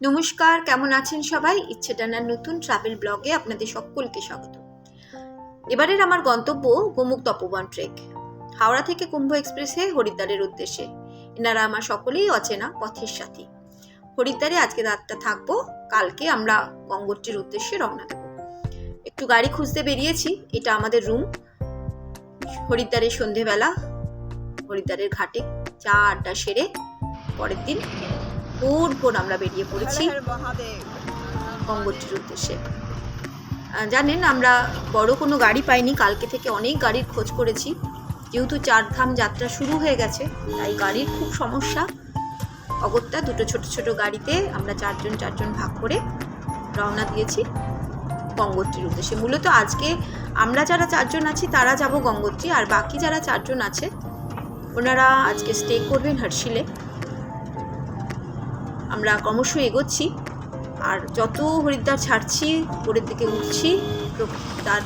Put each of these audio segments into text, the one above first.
নমস্কার, কেমন আছেন সবাই? ইচ্ছে টানার নতুন ট্রাভেল ব্লগে আপনাদের সকলকে স্বাগত। এবারের আমার গন্তব্য গোমুখ তপবন ট্রেক। হাওড়া থেকে কুম্ভ এক্সপ্রেসে হরিদ্বারের উদ্দেশ্যে। এনারা আমার সকলেই অচেনা পথের সাথী। হরিদ্বারে আজকে রাতটা থাকব, কালকে আমরা গঙ্গোত্রীর উদ্দেশ্যে রওনা দেব। একটু গাড়ি খুঁজতে বেরিয়েছি, এটা আমাদের রুম। হরিদ্বারের সন্ধেবেলা, হরিদ্বারের ঘাটে চা আড্ডা সেরে পরের দিন ভোর ভোর আমরা বেরিয়ে পড়েছি। গঙ্গোত্রীর উদ্দেশ্যে। জানেন আমরা বড় কোনো গাড়ি পাইনি কালকে থেকে অনেক গাড়ির খোঁজ করেছি। যেহেতু চারধাম যাত্রা শুরু হয়ে গেছে তাই গাড়ির খুব সমস্যা। অগত্যা দুটো ছোট ছোট গাড়িতে আমরা চারজন চারজন ভাগ করে রওনা দিয়েছি গঙ্গোত্রীর উদ্দেশ্যে। মূলত আজকে আমরা যারা চারজন আছি তারা যাব গঙ্গোত্রী আর বাকি যারা চারজন আছে ওনারা আজকে স্টে করবেন হার্শিলে। আমরা ক্রমশ এগোচ্ছি। আর যত হরিদ্বার ছাড়ছি, উপরের দিকে উঠছি, তো তার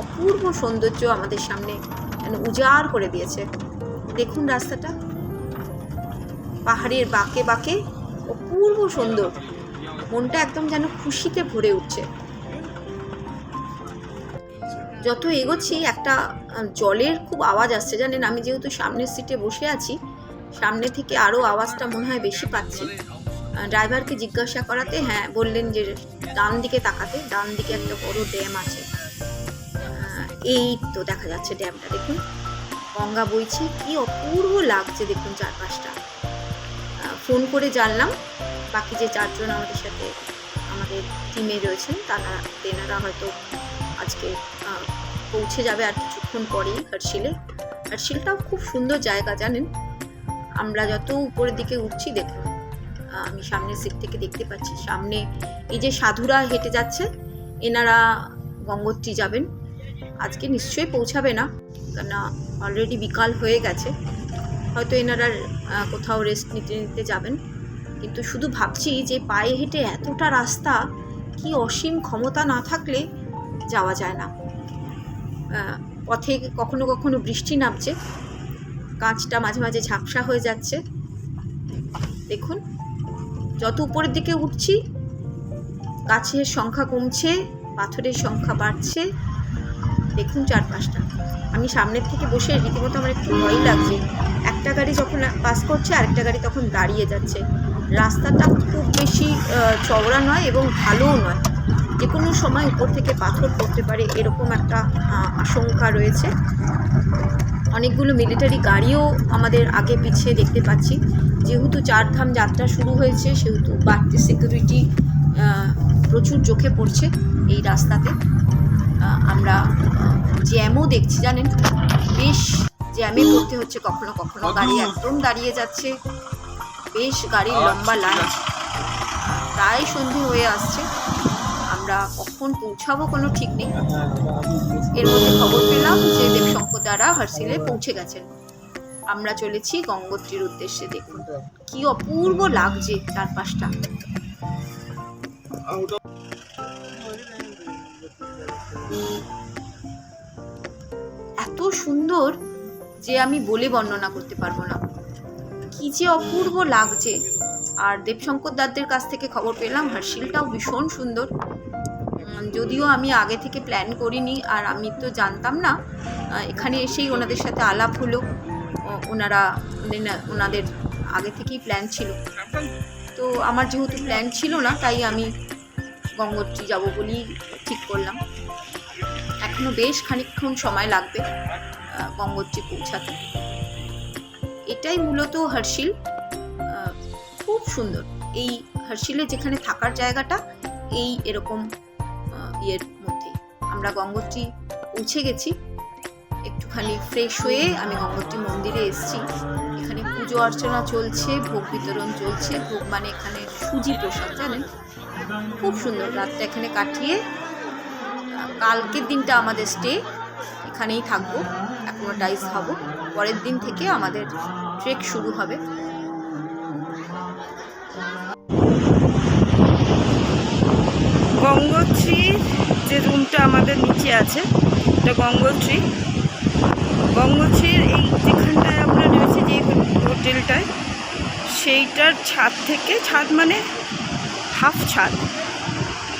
অপূর্ব সৌন্দর্য আমাদের সামনে যেন উজাড় করে দিয়েছে। দেখুন রাস্তাটা। পাহাড়ের বাঁকে বাঁকে অপূর্ব সুন্দর। মনটা একদম যেন খুশিতে ভরে উঠছে। যত এগোচ্ছি, একটা জলের খুব আওয়াজ আসছে, জানেন? আমি যেহেতু সামনের সিটে বসে আছি, সামনে থেকে আরও আওয়াজটা মনে হয় বেশি পাচ্ছি। ড্রাইভারকে জিজ্ঞাসা করাতে হ্যাঁ বললেন যে ডান দিকে তাকাতে ডান দিকে একটা বড় ড্যাম আছে। এই তো দেখা যাচ্ছে ড্যামটা দেখুন। গঙ্গা বইছে কি অপূর্ব লাগছে দেখুন চারপাশটা। ফোন করে জানলাম বাকি যে চারজন আমাদের সাথে আমাদের টিমে রয়েছেন তারা তেনারা হয়তো আজকে পৌঁছে যাবে আর কিছুক্ষণ পরেই হার্শিলে। হার্শিলটাও খুব সুন্দর জায়গা জানেন? আমরা যত উপরের দিকে উঠছি আহ, আমি সামনের সিট থেকে দেখতে পাচ্ছি। সামনে এই যে সাধুরা হেঁটে যাচ্ছে, এনারা গঙ্গোত্রী যাবেন। আজকে নিশ্চয়ই পৌঁছাবে না, কেননা অলরেডি বিকাল হয়ে গেছে। হয়তো এনারা কোথাও রেস্ট নিতে নিতে যাবেন। কিন্তু শুধু ভাবছি যে পায়ে হেঁটে এতটা রাস্তা, কি অসীম ক্ষমতা না থাকলে যাওয়া যায় না। পথে কখনো কখনো বৃষ্টি নামছে, কাঁচটা মাঝে মাঝে ঝাপসা হয়ে যাচ্ছে। দেখুন যত উপরের দিকে উঠছি, গাছের সংখ্যা কমছে, পাথরের সংখ্যা বাড়ছে। দেখুন চারপাশটা। আমি সামনের থেকে বসে রীতিমতো আমার একটু ভয় লাগছে। একটা গাড়ি যখন পাস করছে, আরেকটা গাড়ি তখন দাঁড়িয়ে যাচ্ছে। রাস্তাটা খুব বেশি চওড়া নয় এবং ভালোও নয়। যে কোনো সময় উপর থেকে পাথর পড়তে পারে, এরকম একটা আশঙ্কা রয়েছে। অনেকগুলো মিলিটারি গাড়িও আমাদের আগে পিছিয়ে দেখতে পাচ্ছি। যেহেতু চারধাম যাত্রা শুরু হয়েছে সেহেতু বাড়তি সিকিউরিটি প্রচুর চোখে পড়ছে এই রাস্তাতে। আমরা জ্যামও দেখছি জানেন? বেশ জ্যামে পড়তে হচ্ছে কখনো কখনো। গাড়ি একদম দাঁড়িয়ে যাচ্ছে। বেশ গাড়ির লম্বা লাইন। প্রায় সন্ধে হয়ে আসছে। আমরা কখন পৌঁছাবো কোনো ঠিক নেই। এর মধ্যে খবর পেলাম যে দেবশঙ্কর দ্বারা হার্সিলে পৌঁছে গেছেন। আমরা চলেছি গঙ্গোত্রীর উদ্দেশ্যে দেখুন। কি অপূর্ব লাগছে চারপাশটা এত সুন্দর যে আমি বলে বর্ণনা করতে পারব না। কি যে অপূর্ব লাগছে। আর দেবশঙ্কর দাদের কাছ থেকে খবর পেলাম হার্শিলটাও ভীষণ সুন্দর। যদিও আমি আগে থেকে প্ল্যান করিনি আর আমি তো জানতাম না এখানে এসেই ওনাদের সাথে আলাপ হলো। ওনারা, ওনাদের আগে থেকেই প্ল্যান ছিল। তো আমার যেহেতু প্ল্যান ছিল না, তাই আমি গঙ্গোত্রী যাব বলেই ঠিক করলাম। এখনও বেশ খানিকক্ষণ সময় লাগবে গঙ্গোত্রী পৌঁছাতে। এটাই মূলত হার্শিল খুব সুন্দর। এই হার্শিলে যেখানে থাকার জায়গাটা, এই এরকম ইয়ের মধ্যে আমরা গঙ্গোত্রী পৌঁছে গেছি। একটুখানি ফ্রেশ হয়ে আমি গঙ্গোত্রী মন্দিরে এসেছি। এখানে পুজো অর্চনা চলছে, ভোগ বিতরণ চলছে, ভোগ মানে এখানে সুজি প্রসাদ, জানেন? খুব সুন্দর রাতটা এখানে কাটিয়ে, কালকের দিনটা আমাদের স্টে এখানেই থাকব অ্যাকোমোডাইজ হব পরের দিন থেকে আমাদের ট্রেক শুরু হবে। গঙ্গোত্রীর যে রুমটা আমাদের নিচে আছে, এটা গঙ্গোত্রী। গঙ্গোত্রীর এই যেখানটায় আমরা রয়েছি, যে হোটেলটায়, সেইটার ছাদ থেকে, ছাদ মানে হাফ ছাদ।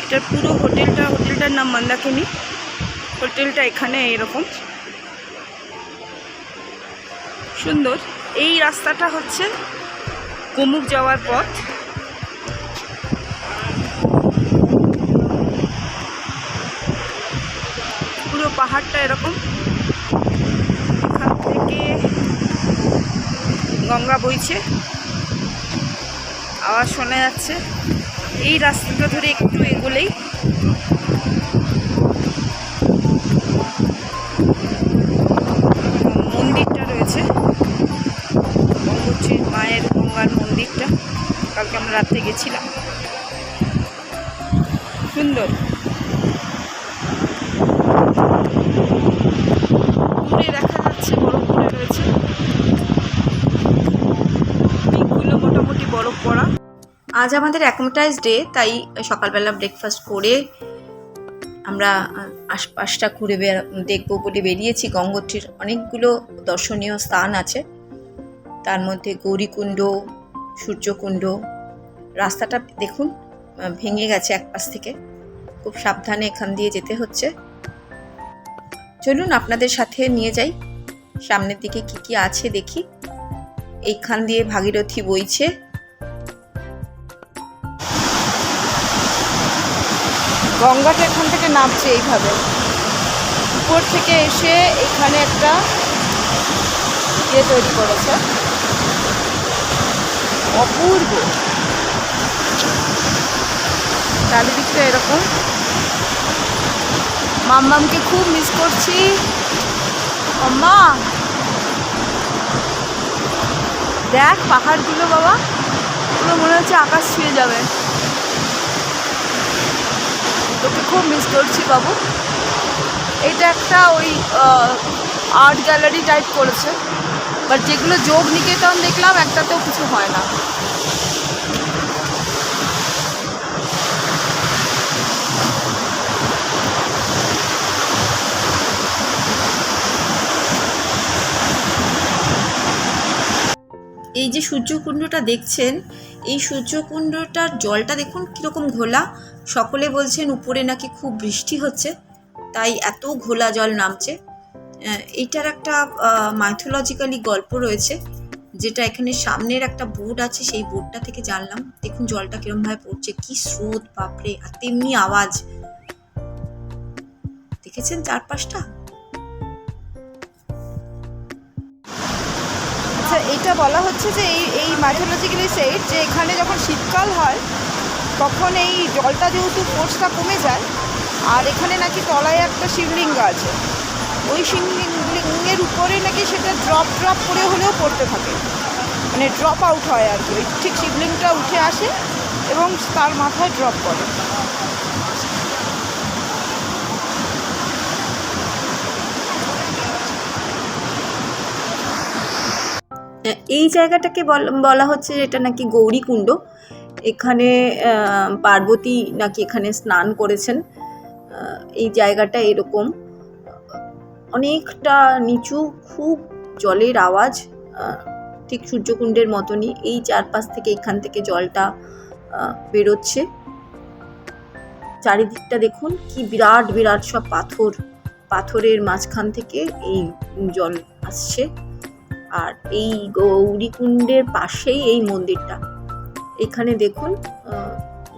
এটার পুরো হোটেলটা, হোটেলটার নাম মন্দাকিনী। হোটেলটা এখানে এরকম। সুন্দর। এই রাস্তাটা হচ্ছে গোমুখ যাওয়ার পথ। পুরো পাহাড়টা এরকম এখান থেকে গঙ্গা বইছে। আওয়াজ শোনা যাচ্ছে। এই রাস্তাটা ধরে একটু এগোলেই মন্দিরটা রয়েছে। গঙ্গোত্রীর মায়ের গঙ্গার মন্দিরটা। কালকে আমরা রাত্রে গেছিলাম। সুন্দর দূরে দেখা যাচ্ছে বরফ পড়ে রয়েছে পিকগুলো মোটামুটি বরফ পড়া আজ আমাদের অ্যাকোমোটাইজ ডে তাই সকালবেলা ব্রেকফাস্ট করে আমরা আশপাশটা ঘুরে দেখব বলে বেরিয়েছি। গঙ্গোত্রীর অনেকগুলো দর্শনীয় স্থান আছে। তার মধ্যে গৌরীকুণ্ড, সূর্যকুণ্ড, রাস্তাটা দেখুন ভেঙে গেছে এক পাশ থেকে। খুব সাবধানে এখান দিয়ে যেতে হচ্ছে। চলুন আপনাদের সাথে নিয়ে যাই। সামনের দিকে কি কি আছে দেখি। এইখান দিয়ে ভাগীরথী বইছে। গঙ্গাটা এখান থেকে নামছে এইভাবে। উপর থেকে এসে এখানে একটা ইয়ে তৈরি করেছে। অপূর্ব। চারিদিকটা এরকম। মাম্মামকে খুব মিস করছি। আম্মা! দেখ, পাহাড়গুলো বাবা, পুরো মনে হচ্ছে আকাশ ছুঁয়ে যাবে। খুব মিস করছি বাবু। এটা একটা ওই আর্ট গ্যালারি টাইপ করেছে। বাট যেগুলো যোগ নিকেতন দেখলাম, একটাতেও কিছু হয় না। এই যে সূর্যকুণ্ডটা দেখছেন, এই সূর্যকুণ্ডটার জলটা দেখুন কীরকম ঘোলা। সকলে বলছেন উপরে নাকি খুব বৃষ্টি হচ্ছে, তাই এত ঘোলা জল নামছে। এইটার একটা মাইথোলজিক্যালি গল্প রয়েছে, যেটা এখানে সামনের একটা বোর্ড আছে, সেই বোর্ডটা থেকে জানলাম। দেখুন জলটা কিরমভাবে পড়ছে, কি স্রোত, বাপরে, আর তেমনি আওয়াজ। দেখেছেন চারপাশটা? আচ্ছা এটা বলা হচ্ছে যে এই এই ম্যাথোলজিক্যালি সেট যে এখানে যখন শীতকাল হয়, তখন এই জলটা যেহেতু ফোর্সটা কমে যায়, আর এখানে নাকি তলায় একটা শিবলিঙ্গ আছে। ওই শিবলিঙ্গের উপরে নাকি সেটা ড্রপ ড্রপ করে হলেও পড়তে থাকে। মানে ড্রপ আউট হয় আর কি। ঠিক শিবলিঙ্গটা উঠে আসে এবং তার মাথায় ড্রপ করে এই জায়গাটাকে বল- হচ্ছে এটা নাকি গৌরীকুণ্ড। এখানে পার্বতী নাকি এখানে স্নান করেছেন। এই জায়গাটা এরকম। অনেকটা নিচু, খুব জলের আওয়াজ। ঠিক সূর্যকুণ্ডের মতনই। এই চারপাশ থেকে এখান থেকে জলটা বেরোচ্ছে। চারিদিকটা দেখুন, কি বিরাট বিরাট সব পাথর। পাথরের মাঝখান থেকে এই জল আসছে। আর এই গৌরীকুণ্ডের পাশেই এই মন্দিরটা। এখানে দেখুন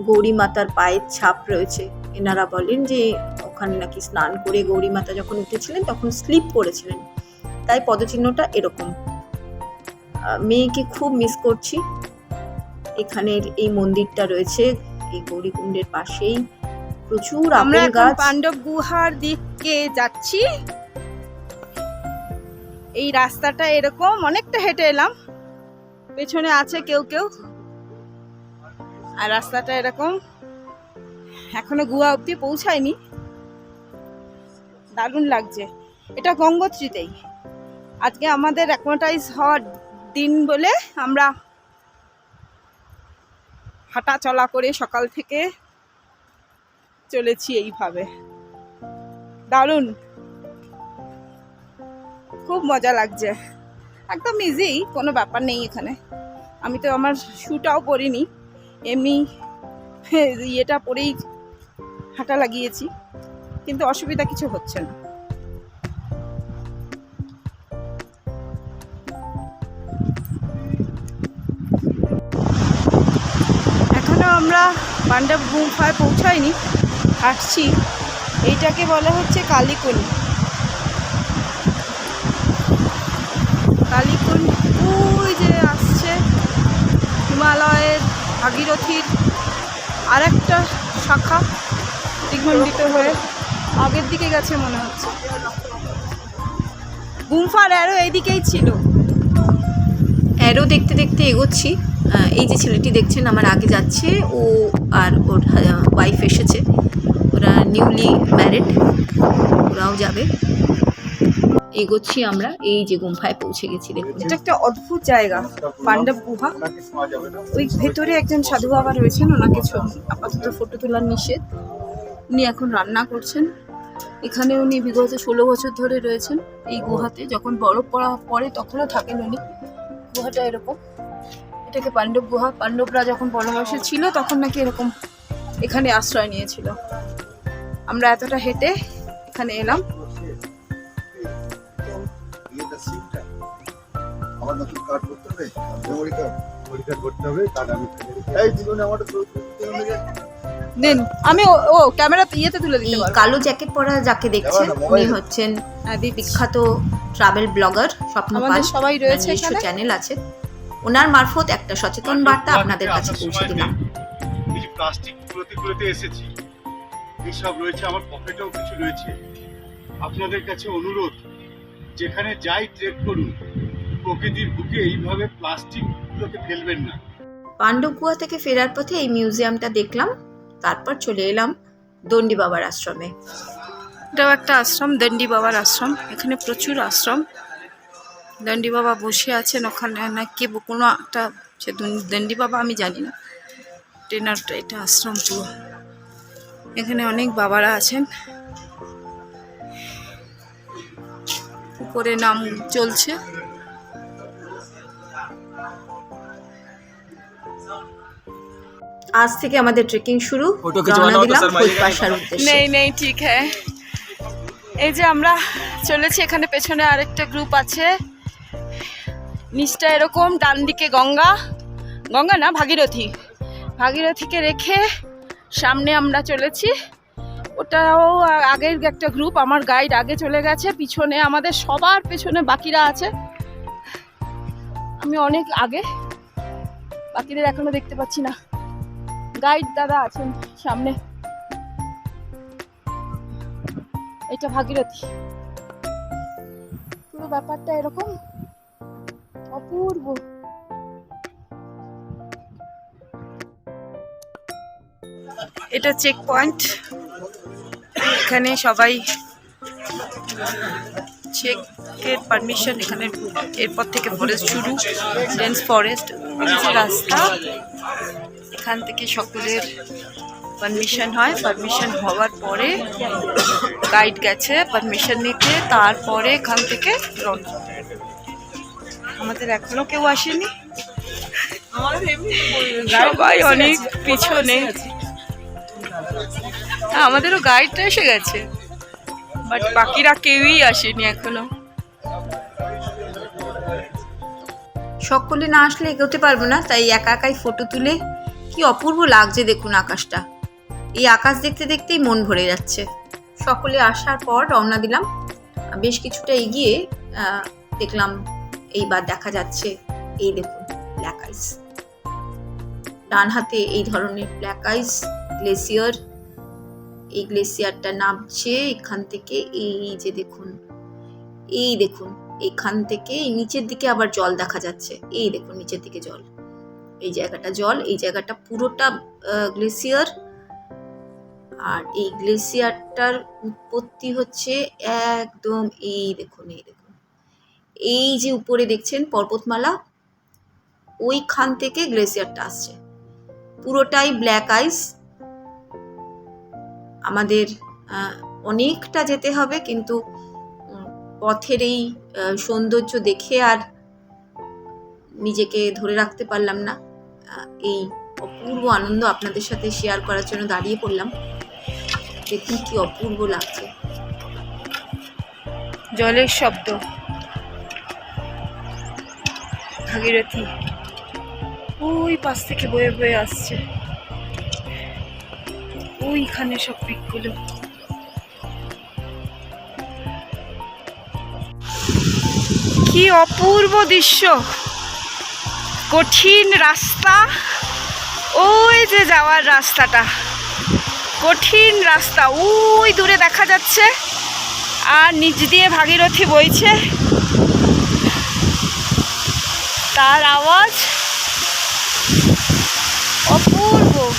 গৌরী মাতার পায়ের ছাপ রয়েছে। এনারা বলেন যে ওখানে নাকি স্নান করে গৌরী মাতা যখন উঠেছিলেন তখন স্লিপ করেছিলেন তাই পদচিহ্নটা এরকম। মেয়েকে খুব মিস করছি। এখানের এই মন্দিরটা রয়েছে এই গৌরীকুণ্ডের পাশেই। প্রচুর আমরা গাছ। পাণ্ডব গুহার দিকে যাচ্ছি। এই রাস্তাটা এরকম অনেকটা হেঁটে এলাম। পেছনে আছে কেউ কেউ। আর রাস্তাটা এরকম এখনও গুহা অব্দি পৌঁছায়নি। দারুণ লাগছে। এটা গঙ্গোত্রীতেই। আজকে আমাদের অ্যাকোমাটাইজ হওয়ার দিন বলে আমরা হাঁটা চলা করে সকাল থেকে চলেছি এইভাবে। দারুণ। খুব মজা লাগছে। একদম ইজি কোনো ব্যাপার নেই এখানে। আমি তো আমার শ্যুটাও পরিনি। এমনি ইয়েটা পরেই হাঁটা লাগিয়েছি। কিন্তু অসুবিধা কিছু হচ্ছে না। এখনও আমরা পাণ্ডব গুম্ফায় পৌঁছাইনি। হাঁটছি এইটাকে বলা হচ্ছে কালীকুনি কালীকুন ওই যে আসছে হিমালয়ের ভাগীরথীর আর একটা শাখা দিগমণ্ডিত হয়ে আগের দিকে গেছে মনে হচ্ছে। গুম্ফার অ্যারো এইদিকেই ছিল। অ্যারো দেখতে দেখতে এগোচ্ছি। এই যে ছেলেটি দেখছেন আমার আগে যাচ্ছে। ও আর ওর ওয়াইফ এসেছে। ওরা নিউলি ম্যারিড ওরাও যাবে। এগোচ্ছি আমরা, এই যে গুম্ফায় পৌঁছে গেছি, দেখুন। এটা একটা অদ্ভুত জায়গা, পাণ্ডব গুহা। ওই ভেতরে একজন সাধু বাবা রয়েছেন, ওনাকে আপাতত ফটো তোলার নিষেধ। উনি এখন রান্না করছেন। এখানে উনি বিগত ষোলো বছর ধরে রয়েছেন, এই গুহাতে। যখন বরফ পড়া পড়ে, তখনও থাকেন উনি। গুহাটা এরকম। এটাকে পাণ্ডব গুহা। পাণ্ডবরা যখন বনবাসে ছিল, তখন নাকি এরকম এখানে আশ্রয় নিয়েছিল। আমরা এতটা হেঁটে এখানে এলাম। ইয়েটা সিমটা আমার নতুন কার্ড করতে হবে মেমোরি কার্ড মেমোরি কার্ড করতে হবে কার্ড আমি এই জীবনে আমার দিন আমি ও- ক্যামেরা ইয়েতে তুলে দিতে পারব। কালো জ্যাকেট পরা যাকে দেখছেন উনি হচ্ছেন হ্যাঁ, বিখ্যাত ট্রাভেল ব্লগার স্বপ্ন পাল সবাই রয়েছে নিজস্ব এখানে। চ্যানেল আছে। ওনার মারফত একটা সচেতন বার্তা আপনাদের কাছে পৌঁছে দিলাম। যে প্লাস্টিক কুলোতে কুলোতে এসেছি এইসব রয়েছে আমার পকেটেও কিছু রয়েছে। আপনাদের কাছে অনুরোধ যেখানে যাই ট্রেক করুন প্রকৃতির বুকে এইভাবে প্লাস্টিক গুলোকে ফেলবেন না। পাণ্ডব গুহা থেকে ফেরার পথে এই মিউজিয়ামটা দেখলাম তারপর চলে এলাম দণ্ডি বাবার আশ্রমে। এটাও একটা আশ্রম দণ্ডি বাবার আশ্রম। এখানে প্রচুর আশ্রম। দণ্ডি বাবা বসে আছেন ওখানে না কে কোনো একটা সে দণ্ডি বাবা আমি জানি না। ট্রেনারটা এটা আশ্রম পুরো। এখানে অনেক বাবারা আছেন। করে নাম চলছে। আজ থেকে আমাদের ট্রেকিং শুরু। নেই নেই ঠিক হ্যাঁ। এই যে আমরা চলেছি এখানে পেছনে আরেকটা গ্রুপ আছে। নিচটা এরকম ডান দিকে গঙ্গা। গঙ্গা না ভাগীরথী। ভাগীরথীকে রেখে সামনে আমরা চলেছি। ওটাও আগের একটা গ্রুপ আমার গাইড আগে চলে গেছে, পিছনে আমাদের সবার পেছনে বাকিরা আছে। আমি অনেক আগে, বাকিদের এখনও দেখতে পাচ্ছি না। গাইড দাদা আছেন সামনে। এটা ভাগীরথী। পুরো ব্যাপারটা এরকম অপূর্ব। এটা চেক পয়েন্ট এখানে সবাই চেকের পারমিশন এখানে এরপর থেকে ফরেস্ট শুরু ডেন্স ফরেস্ট রাস্তা। এখান থেকে সকলের পারমিশন হয়। পারমিশন হওয়ার পরে গাইড গেছে পারমিশন নিতে তারপরে এখান থেকে রওনা আমাদের এখনও কেউ আসেনি? সবাই অনেক পিছনে। আমাদেরও গাইডটা এসে গেছে। বাট বাকিরা কেউই আসেনি এখনও। সকলে না আসলে এগোতে পারব না, তাই একা একাই ফটো তুলে কি অপূর্ব লাগছে দেখুন আকাশটা। এই আকাশ দেখতে দেখতেই মন ভরে যাচ্ছে। সকলে আসার পর রওনা দিলাম। বেশ কিছুটা এগিয়ে দেখলাম এইবার দেখা যাচ্ছে এই দেখুন ব্ল্যাক আইস ডান হাতে এই ধরনের ব্ল্যাক আইস গ্লেসিয়ার এই গ্লেসিয়ারটা নামছে এখান থেকে, এই যে দেখুন, এই দেখুন, এখান থেকে, এই নিচের দিকে আবার জল দেখা যাচ্ছে, এই দেখুন নিচের দিকে জল, এই জায়গাটা জল, এই জায়গাটা পুরোটা গ্লেসিয়ার, আর এই গ্লেসিয়ারটার উৎপত্তি হচ্ছে একদম এই দেখুন এই দেখুন, এই যে উপরে দেখছেন পর্বতমালা, ওইখান থেকে গ্লেসিয়ারটা আসছে, পুরোটাই ব্ল্যাক আইস আমাদের অনেকটা যেতে হবে, কিন্তু পথের এই সৌন্দর্য দেখে আর নিজেকে ধরে রাখতে পারলাম না। এই অপূর্ব আনন্দ আপনাদের সাথে শেয়ার করার জন্য দাঁড়িয়ে পড়লাম। দেখুন কি অপূর্ব লাগছে। জলের শব্দ। ভাগীরথী, ওই পাশ থেকে বয়ে বয়ে আসছে। ওইখানে সব পিকগুলো কি অপূর্ব দৃশ্য। কঠিন রাস্তা। ওই যে যাওয়ার রাস্তাটা। কঠিন রাস্তা। ওই দূরে দেখা যাচ্ছে। আর নিচ দিয়ে ভাগীরথী বইছে। তার আওয়াজ অপূর্ব।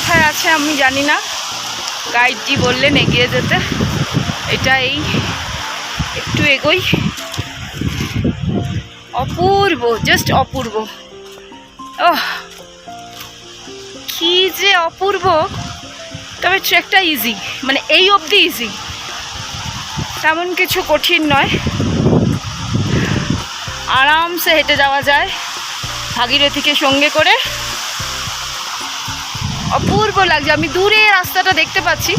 কোথায় আছে আমি জানি না। গাইডটি বললেন এগিয়ে যেতে। এটা এই একটু এগোই। অপূর্ব জাস্ট অপূর্ব। ওহ, কি যে অপূর্ব। তবে ট্রেকটা ইজি মানে এই অবধি ইজি তেমন কিছু কঠিন নয়। আরামসে হেঁটে যাওয়া যায়। ভাগীরথীকে সঙ্গে করে। অপূর্ব লাগছে। আমি দূরে রাস্তাটা দেখতে পাচ্ছি।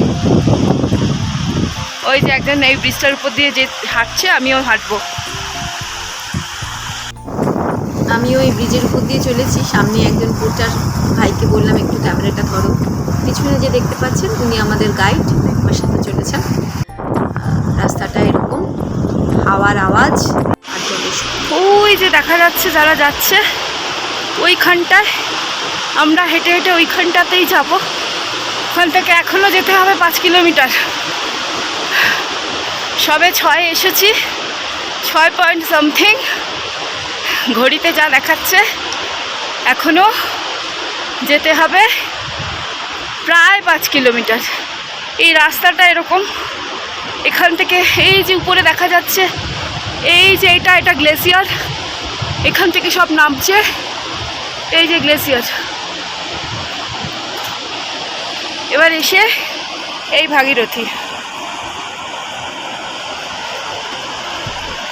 ওই যে একজন এই ব্রিজটার উপর দিয়ে যে হাঁটছে আমিও হাঁটবো। আমি ওই ব্রিজের উপর দিয়ে চলেছি। সামনে একজন পোর্টার ভাইকে বললাম একটু ক্যামেরাটা ধরো। পিছনে যে দেখতে পাচ্ছেন উনি আমাদের গাইড আমার সাথে চলেছেন। রাস্তাটা এরকম হাওয়ার আওয়াজ আর ওই যে দেখা যাচ্ছে যারা যাচ্ছে ওইখানটায় আমরা হেঁটে হেঁটে ওইখানটাতেই যাব। ওখান থেকে এখনও যেতে হবে পাঁচ কিলোমিটার। সবে ছয় এসেছি, ছয় পয়েন্ট সামথিং ঘড়িতে যা দেখাচ্ছে এখনও যেতে হবে প্রায় পাঁচ কিলোমিটার। এই রাস্তাটা এরকম। এখান থেকে এই যে উপরে দেখা যাচ্ছে, এই যে এটা এটা গ্লেসিয়ার। এখান থেকে সব নামছে, এই যে গ্লেসিয়ার। এবার এসে এই ভাগীরথী।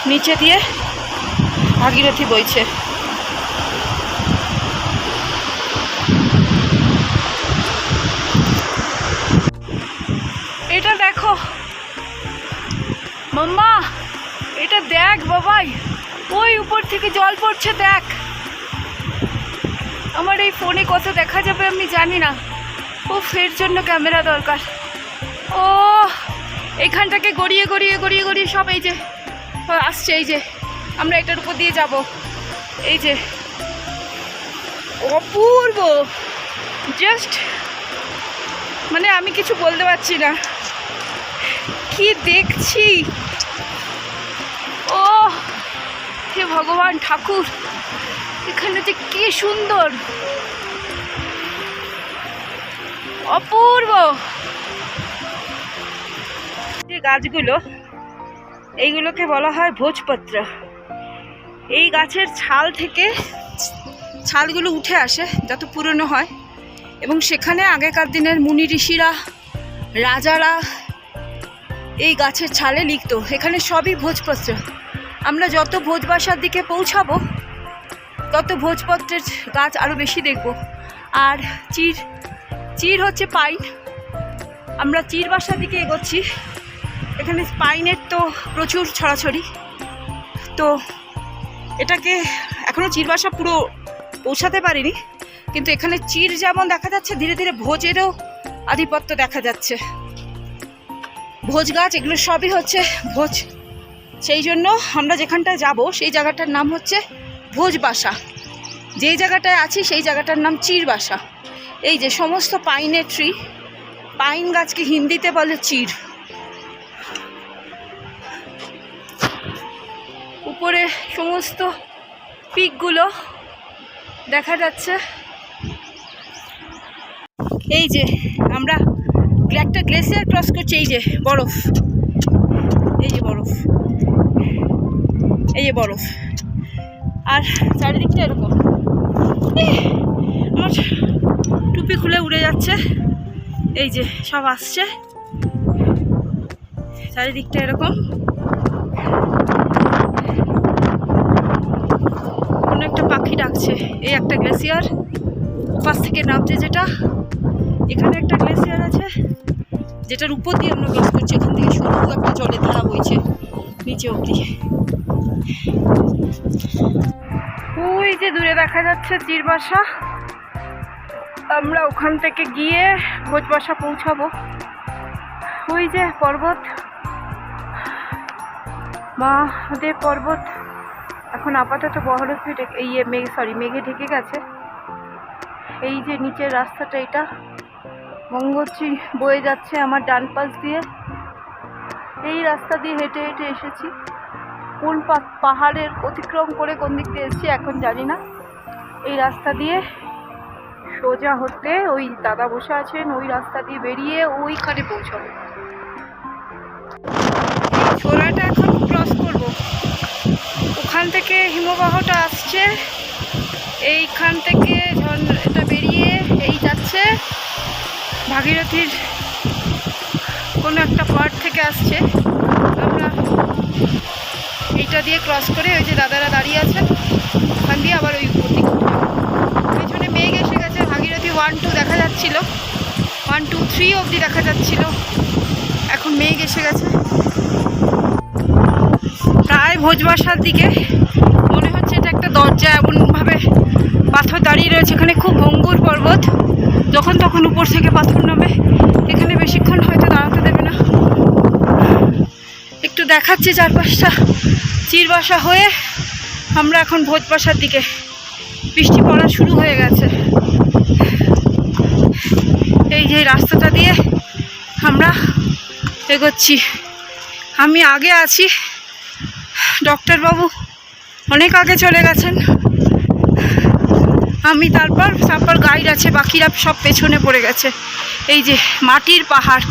নিচে দিয়ে ভাগীরথী বইছে। এটা দেখো। মাম্মা, এটা দেখ বাবাই, ওই উপর থেকে জল পড়ছে দেখ। আমার এই ফোনে কত দেখা যাবে আমি জানি না। ও, ফের জন্য ক্যামেরা দরকার। ও, এখানটাকে গড়িয়ে গড়িয়ে গড়িয়ে গড়িয়ে সব এই যে আসছে এই যে। আমরা এটার উপর দিয়ে যাব। এই যে। অপূর্ব। জাস্ট মানে আমি কিছু বলতে পারছি না। কি দেখছি? ও, হে ভগবান ঠাকুর, এখানে যে কি সুন্দর। অপূর্ব। যে গাছগুলো, এইগুলোকে বলা হয় ভোজপত্র। এই গাছের ছাল থেকে ছালগুলো উঠে আসে, যত পুরনো হয়। এবং সেখানে আগেকার দিনের মুনি ঋষিরা, রাজারা এই গাছের ছালে লিখতো। এখানে সবই ভোজপত্র। আমরা যত ভোজবাসার দিকে পৌঁছাবো, তত ভোজপত্রের গাছ আরও বেশি দেখব। আর চির চির হচ্ছে পাইন। আমরা চির বাসার দিকে এগোচ্ছি। এখানে পাইনের তো প্রচুর ছড়াছড়ি। তো এটাকে এখনও চির বাসা পুরো পৌঁছাতে পারিনি। কিন্তু এখানে চির যেমন দেখা যাচ্ছে, ধীরে ধীরে ভোজেরও আধিপত্য দেখা যাচ্ছে। ভোজ গাছ, এগুলো সবই হচ্ছে ভোজ। সেই জন্য আমরা যেখানটায় যাব, সেই জায়গাটার নাম হচ্ছে ভোজবাসা যেই জায়গাটায় আছি, সেই জায়গাটার নাম চিরবাসা এই যে সমস্ত পাইনের ট্রি পাইন গাছকে হিন্দিতে বলে চির উপরে সমস্ত পিকগুলো দেখা যাচ্ছে। এই যে আমরা একটা গ্লেসিয়ার ক্রস করছি, এই যে বরফ। এই যে বরফ। এই যে বরফ। আর চারিদিকটা এরকম। আমার টুপি খুলে উড়ে যাচ্ছে। এই যে সব আসছে। চারিদিকটা এরকম। কোনো একটা পাখি ডাকছে। এই একটা গ্লেসিয়ার পাশ থেকে নামছে যেটা। এখানে একটা গ্লেসিয়ার আছে, যেটার উপর দিয়ে আমরা ক্রস করছি। ওখান থেকে শুধু একটা জলের ধারা বইছে, নিচে অবধি। ওই যে দূরে দেখা যাচ্ছে চিরবাসা আমরা ওখান থেকে গিয়ে ভোজবাসা পৌঁছাবো। ওই যে পর্বত। মহাদেব পর্বত। এখন আপাতত বহরফে ইয়ে মেঘ সরি মেঘে ঢেকে গেছে। এই যে নিচের রাস্তাটা এটা। গঙ্গোত্রী বয়ে যাচ্ছে আমার ডান পাশ দিয়ে। এই রাস্তা দিয়ে হেঁটে হেঁটে এসেছি। কোন পাহাড়ের অতিক্রম করে কোন দিক দিয়ে এসেছি এখন জানি না। এই রাস্তা দিয়ে সোজা হতে ওই দাদা বসে আছেন, ওই রাস্তা দিয়ে বেরিয়ে ওইখানে পৌঁছাবো। ছোড়াটা এখন ক্রস করব। ওখান থেকে হিমবাহটা আসছে, এইখান থেকে এটা বেরিয়ে এই যাচ্ছে। ভাগীরথীর কোনো একটা পার্ট থেকে আসছে। আমরা এইটা দিয়ে ক্রস করে ওই যে দাদারা দাঁড়িয়ে আছেন, ওখান দিয়ে আবার ওই উপর দিকে উঠে যাব। পেছনে মেঘ এসে গেছে ভাগীরথী ওয়ান টু দেখা যাচ্ছিল ওয়ান টু থ্রি অবধি দেখা যাচ্ছিল। এখন মেঘ এসে গেছে। প্রায় ভোজবাসার দিকে মনে হচ্ছে এটা একটা দরজা, এমনভাবে পাথর দাঁড়িয়ে রয়েছে। এখানে খুব ভঙ্গুর পর্বত। যখন তখন উপর থেকে পাথর নামে। এখানে বেশিক্ষণ হয়তো দাঁড়াতে দেবে না। একটু দেখাচ্ছি চারপাশটা। চিরবাসা হয়ে আমরা এখন ভোজবাসার দিকে। বৃষ্টি পড়া শুরু হয়ে গেছে এই যে রাস্তাটা দিয়ে আমরা এগোচ্ছি। আমি আগে আছি। ডক্টরবাবু অনেক আগে চলে গেছেন। আমি তারপর তারপর গাইড আছে, বাকিরা সব পেছনে পড়ে গেছে। এই যে মাটির পাহাড়,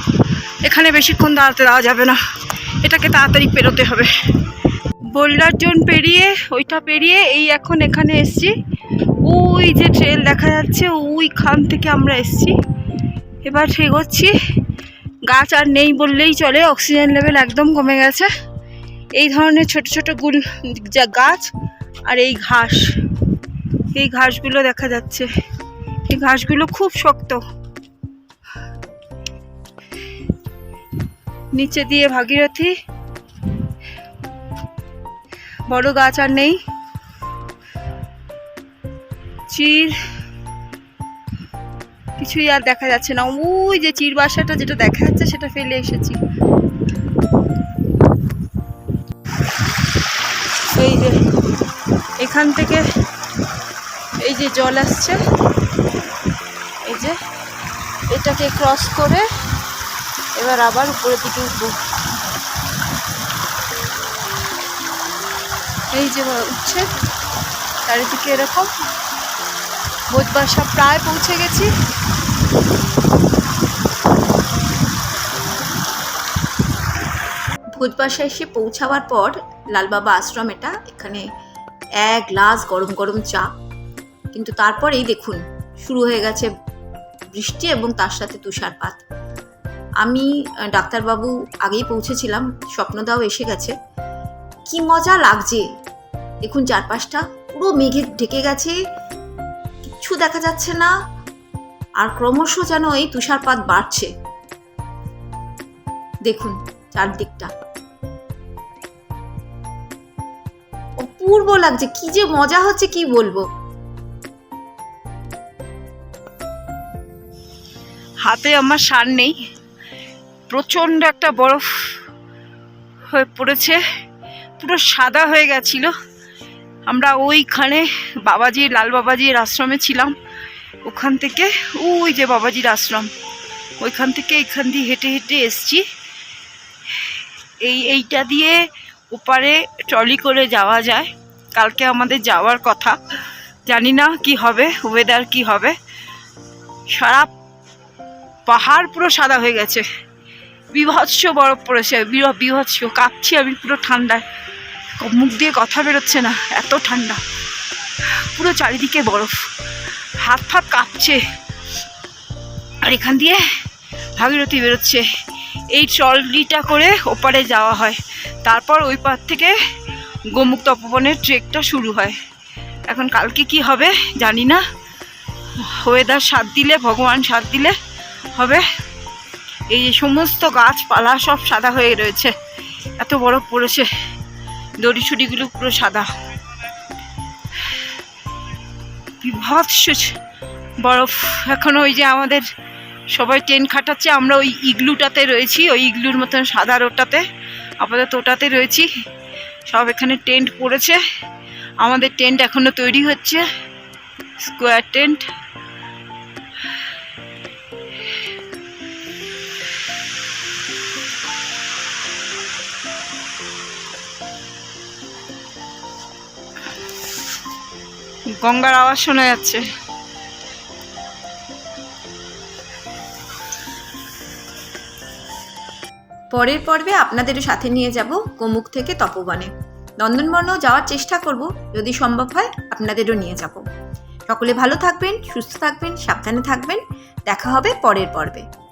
এখানে বেশিক্ষণ দাঁড়াতে দেওয়া যাবে না। এটাকে তাড়াতাড়ি পেরোতে হবে। বোল্ডার জোন পেরিয়ে, ওইটা পেরিয়ে এই এখন এখানে এসছি। ওই যে ট্রেল দেখা যাচ্ছে, ওইখান থেকে আমরা এসছি। এবার সে করছি গাছ আর নেই বললেই চলে, অক্সিজেন লেভেল একদম কমে গেছে। এই ধরনের ছোট ছোট গুল যা গাছ আর এই ঘাস, এই ঘাসগুলো দেখা যাচ্ছে। এই ঘাসগুলো খুব শক্ত। নিচে দিয়ে ভাগীরথী। বড় গাছ আর নেই। চির কিছুই আর দেখা যাচ্ছে না। ওই যে চির বাসাটা যেটা দেখা যাচ্ছে, সেটা ফেলে এসেছি। এই যে, এখান থেকে এই যে জল আসছে, এই যে এটাকে ক্রস করে এবার আবার উপরের দিকে উঠবো। এই যে উঠছে, চারিদিকে এরকম। বোধবাসা প্রায় পৌঁছে গেছি। ভোজবাসা এসে পৌঁছাবার পর লালবাবা আশ্রম এটা, এখানে এক গ্লাস গরম গরম চা। কিন্তু তারপরেই দেখুন, শুরু হয়ে গেছে বৃষ্টি এবং তার সাথে তুষারপাত। আমি ডাক্তারবাবু আগেই পৌঁছেছিলাম, স্বপ্নদাও এসে গেছে। কি মজা লাগছে! দেখুন, চারপাশটা পুরো মেঘে ঢেকে গেছে, কিচ্ছু দেখা যাচ্ছে না। আর ক্রমশ যেন এই তুষারপাত বাড়ছে। দেখুন, চারদিকটা। অপূর্ব লাগছে, কি যে মজা হচ্ছে, কি বলব? হাতে আমার সার নেই। প্রচণ্ড একটা বরফ হয়ে পড়েছে। পুরো সাদা হয়ে গেছিল। আমরা ওইখানে বাবাজির লাল বাবাজির আশ্রমে ছিলাম। ওখান থেকে, ওই যে বাবাজির আশ্রম, ওইখান থেকে এইখান দিয়ে হেঁটে হেঁটে এসছি। এই, এইটা দিয়ে ওপারে ট্রলি করে যাওয়া যায়। কালকে আমাদের যাওয়ার কথা। জানি না কি হবে ওয়েদার কি হবে। সারা পাহাড় পুরো সাদা হয়ে গেছে। বিভৎস বরফ পড়েছে বিভৎস। কাঁপছি আমি পুরো ঠান্ডায়। মুখ দিয়ে কথা বেরোচ্ছে না, এত ঠান্ডা। পুরো চারিদিকে বরফ। হাত ফাত কাঁপছে। আর এখান দিয়ে ভাগীরথী বেরোচ্ছে। এই ট্রলিটা করে ওপারে যাওয়া হয়। তারপর ওই পার থেকে গোমুখ তপবনের ট্রেকটা শুরু হয়। এখন কালকে কি হবে জানি না। ওয়েদার সাথ দিলে, ভগবান সাথ দিলে হবে। এই যে সমস্ত গাছপালা সব সাদা হয়ে রয়েছে। এত বরফ পড়েছে। দড়ি ছুটিগুলো পুরো সাদা। বিভৎস বরফ। এখন ওই যে আমাদের সবাই ট্রেন খাটাচ্ছে, আমরা ওই ইগলুটাতে রয়েছি, ওই ইগলুর মতন সাদা রোডটাতে। আপাতত ওটাতে রয়েছি। সব এখানে টেন্ট পড়েছে। আমাদের টেন্ট এখনও তৈরি হচ্ছে, স্কোয়ার টেন্ট। গঙ্গার আওয়াজ শোনা যাচ্ছে। পরের পর্বে আপনাদেরও সাথে নিয়ে যাব গোমুখ থেকে তপবনে। নন্দনবনেও যাওয়ার চেষ্টা করব, যদি সম্ভব হয় আপনাদেরও নিয়ে যাব। সকলে ভালো থাকবেন, সুস্থ থাকবেন, সাবধানে থাকবেন। দেখা হবে পরের পর্বে।